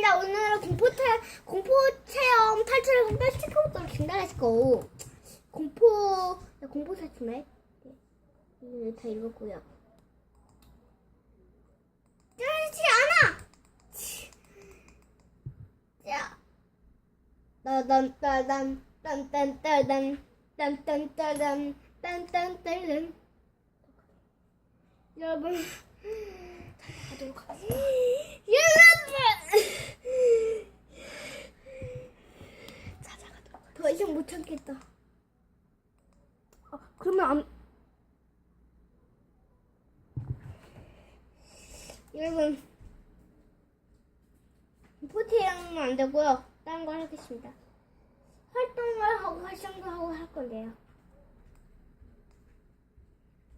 아닙니다. 오늘은 공포 체 공포 체험 탈출을 펼치고도 진단했고 공포 야, 공포 탈출네. 네, 다 읽었고요. 그렇지 않아. 치. 자, 따단따단 딴딴따단 딴딴따단 딴딴따단 여러분 가도록 하겠습니다. 여러분 찾아가도록 더 이상 못 참겠다. 아, 그러면 안 여러분 포티랑은 안 되고요. 다른 걸 하겠습니다. 활동을 하고 활성도 하고 할 건데요.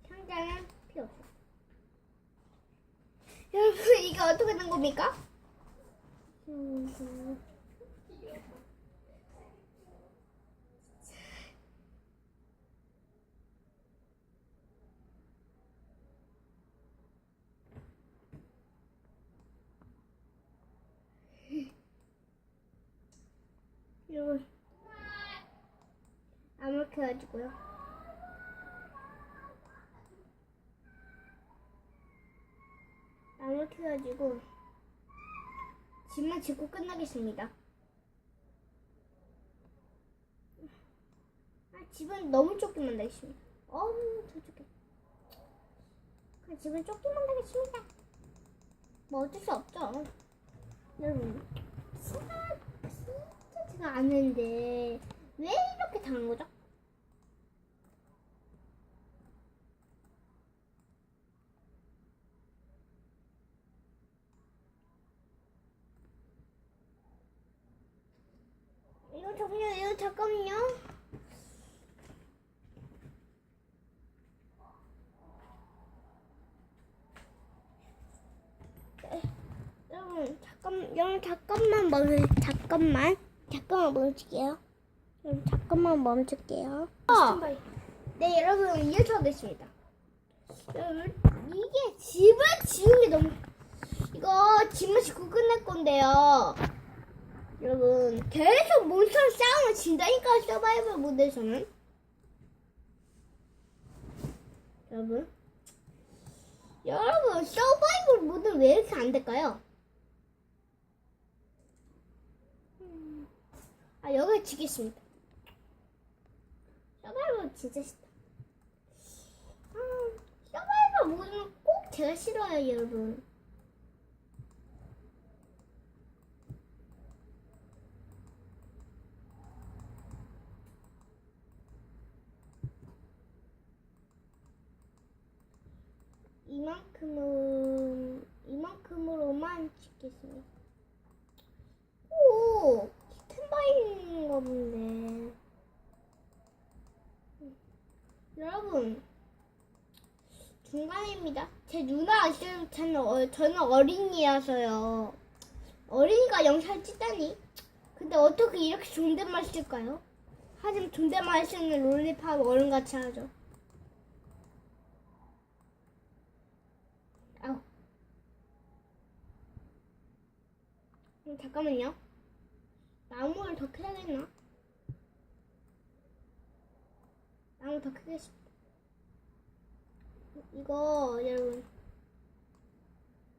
상자는 필요 없어요. 여러분 이게 어떻게 된 겁니까? 여러분 아무렇게 해가지고요. 아무렇게 해가지고 집만 짓고 끝나겠습니다. 아, 집은 너무 좁게 만들겠습니다. 어우, 더 좁게. 그냥 집은 좁게 만들겠습니다. 뭐 어쩔 수 없죠. 여러분, 진짜, 진짜 제가 아는데 왜 이렇게 당한 거죠? 잠깐만요, 이거 잠깐만요. 네, 여러분 잠깐, 여러분 잠깐만 멈, 잠깐만, 잠깐만 멈출게요. 여러분 잠깐만 멈출게요. 어, 네, 여러분 이어서하겠습니다. 여러분 이게 집을 지은 게 너무 이거 집만 짓고 끝낼 건데요. 여러분 계속 몬스터 싸움을 진다니까 서바이벌 모드에서는. 여러분. 여러분 서바이벌 모드는 왜 이렇게 안 될까요? 음, 아 여기 지겠습니다. 서바이벌 진짜 싫다. 아 서바이벌 모드는 꼭 제가 싫어요 여러분 이만큼은 이만큼으로만 찍겠습니다. 오, 스탠바이인가 본데. 여러분, 중간입니다. 제 누나 아시는 저는, 어, 저는 어린이라서요. 어린이가 영상 찍다니. 근데 어떻게 이렇게 존댓말 쓸까요? 하지만 존댓말 쓰는 롤리팝 어른같이 하죠. 아우. 음, 잠깐만요. 나무를 더 캐야겠나? 나무 더 크겠습니다. 이거 여러분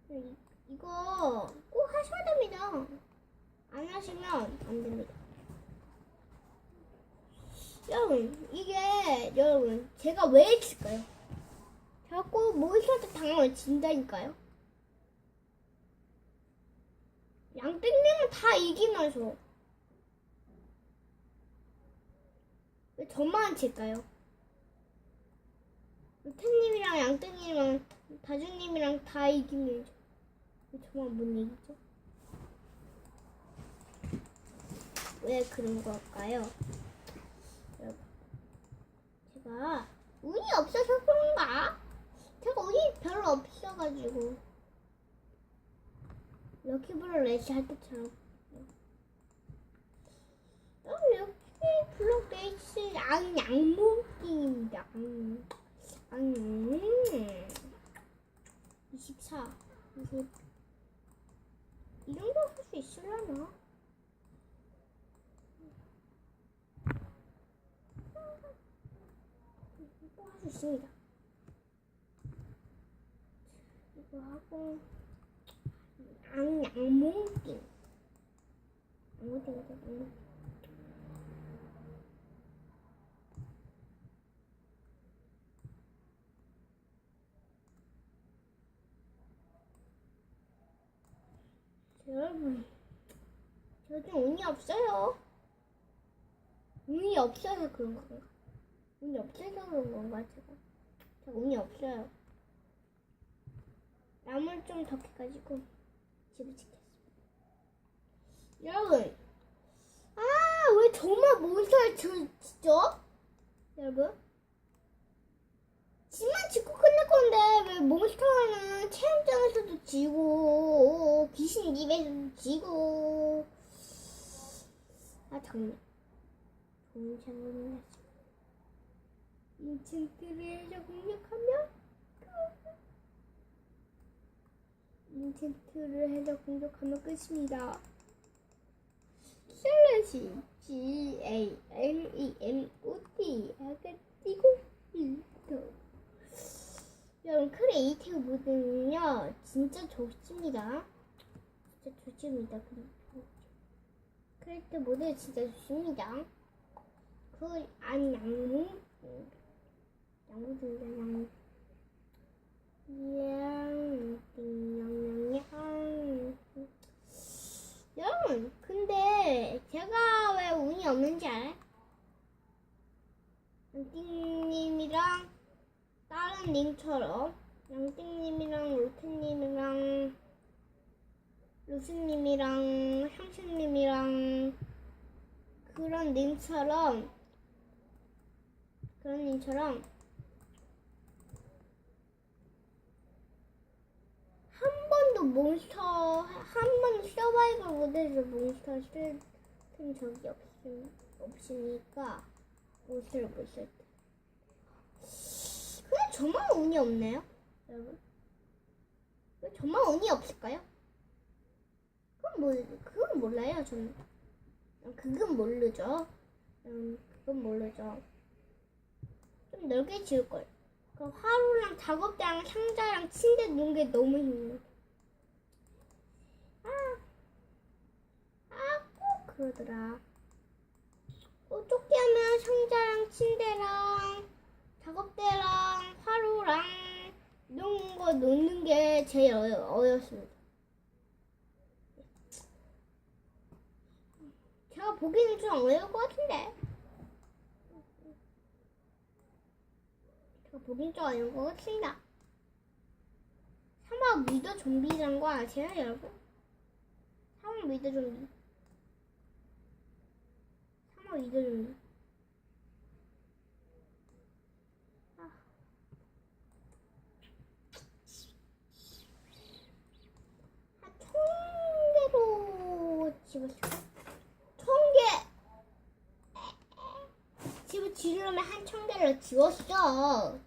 이, 이거 꼭 하셔야 됩니다. 안 하시면 안 됩니다. 여러분 이게 여러분 제가 왜 했을까요? 자꾸 몬스터한테 당하면 진다니까요. 양땡님은 다 이기면서 왜 저만 질까요? 태님이랑 양땡님이랑 다주님이랑 다 이기면서 왜 저만 못 이기죠? 왜 그런 걸까요? 제가 운이 없어서 그런가? 제가 운이 별로 없어가지고 럭키블럭 레시 할 때처럼 어, 럭키블럭 레시 양 양목입니다. 음. 음. 24, 20. 이 정도 할 수 있어. 실려나? 또할수 있습니다. 이거 하고 양 양몽띵 양몽띵이죠 양몽. 여러분, 저도 운이 없어요. 운이 없어서 그런 건가? 운이 없어서 그런 건가, 제가? 제가 운이 없어요. 나물 좀더 캐가지고 집을 지켰습니다. 여러분, 아, 왜 정말 몬스터를 저, 진짜? 여러분? 집만 짓고 끝낼 건데 왜 몬스터는 체험장에서도 지고 귀신 집에서도 지고 아 장면이 났습니다 인챈트를 공격하면 인챈트를 해서 공격하면 끝입니다 슬래시 G A L E M O T 띄고 있어 여러분 크리에이티브 모드는요 진짜 좋습니다. 진짜 좋습니다. 크리에이티브 모드 진짜 좋습니다. 그 안 양무 양무입니다 양 양양양 여러분 근데 제가 왜 운이 없는지 알아요? 띵님이랑 다른 님처럼 양띵님이랑 로테님이랑 루스님이랑 향신님이랑 그런 님처럼 그런 님처럼 한 번도 몬스터 한 번도 서바이벌 모드에서 몬스터 쓸 적이 없으, 없으니까 몬스터를 못 쓸 때. 근데 저만 운이 없네요, 여러분. 왜 저만 운이 없을까요? 그건 뭐, 그건 몰라요, 저는. 음, 그건 모르죠. 음, 그건 모르죠. 좀 넓게 지을 걸. 그 화로랑 작업대랑 상자랑 침대 놓은 게 너무 힘들어. 아, 아, 꼭 그러더라. 어떻게 하면 상자랑 침대랑 작업대랑 화로랑 이런 거 놓는 게 제일 어려, 어렵습니다. 제가 보기에는 좀 어려울 것 같은데. 제가 보기엔 좀 어려운 것 같습니다. 사막 미더 좀비라는 거 아세요, 여러분? 사막 미더 좀비. 미더 좀비. 한천 개로 집었어. 천 개! 집을 지으려면 한천 개를 지웠어.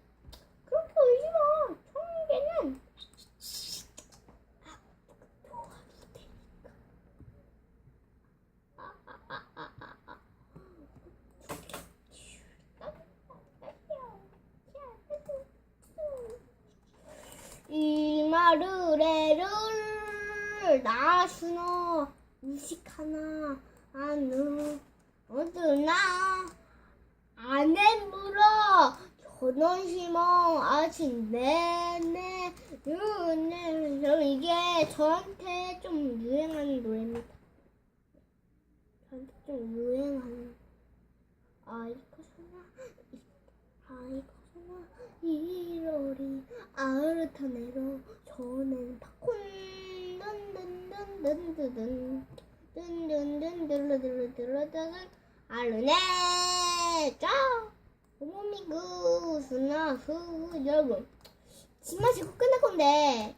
그렇게 울지 마. 천 개는. 도와줄 테니까. 아, 아, 아, 아, 아, 아. 이마르레를 나수노 무식하나 아누 어드나 안에 물어 전원심어 아직 내내 유네 저 이게 저한테 좀 유행하는 노래입니다. 저한테 좀 유행하는 아이코소나 아이코소나 이로리 아르타네로 저는 팝콘 든든든든든든 든든든들르들르들르든 아르네 짜 오모미그 스나흐 여러분 집만 짓고 끝낼 건데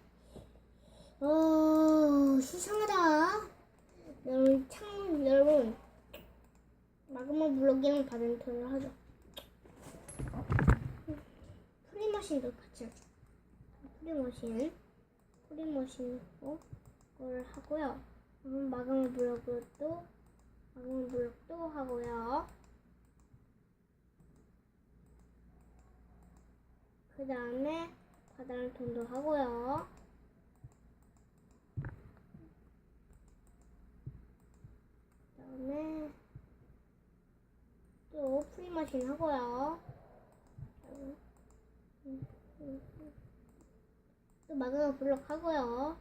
어 수상하다 여러분 창 여러분 마그마 블록이랑 바덴턴을 하죠 프리머신도 같이 하죠 프리머신 프리머신 어? 걸 하고요 음, 마감 또 마감 블록 또 하고요. 그 다음에 바다를 돈도 하고요. 그 다음에 또 프리머신 하고요. 또 마그마 블록 하고요.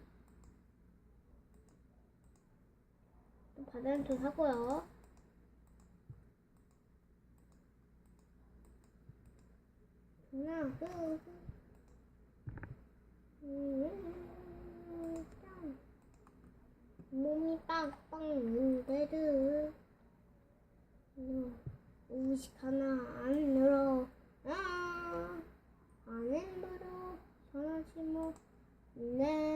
또 바다는 돈 하고요. 음, 짱. 몸이 빵빵 는데도 우식 하나 안 늘어 아, 안 힘들어 전화지 뭐 음.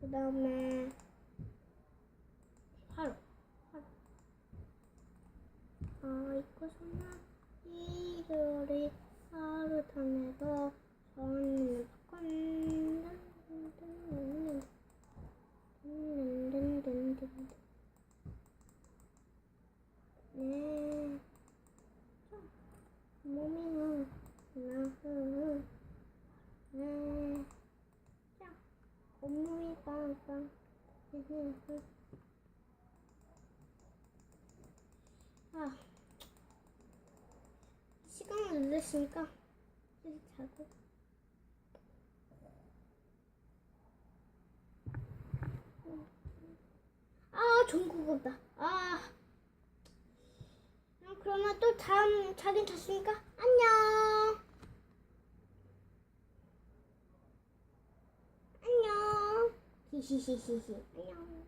그 다음에 하루 하루 아 이거 somna 이거를 하루 다내서 저는 네. 몸이는. 아, 시간을 늦었으니까 이제 자고. 아, 전국이다. 아. 아, 그러면 또 다음 자긴 잤으니까 안녕. 안녕. 히히히히히. 안녕.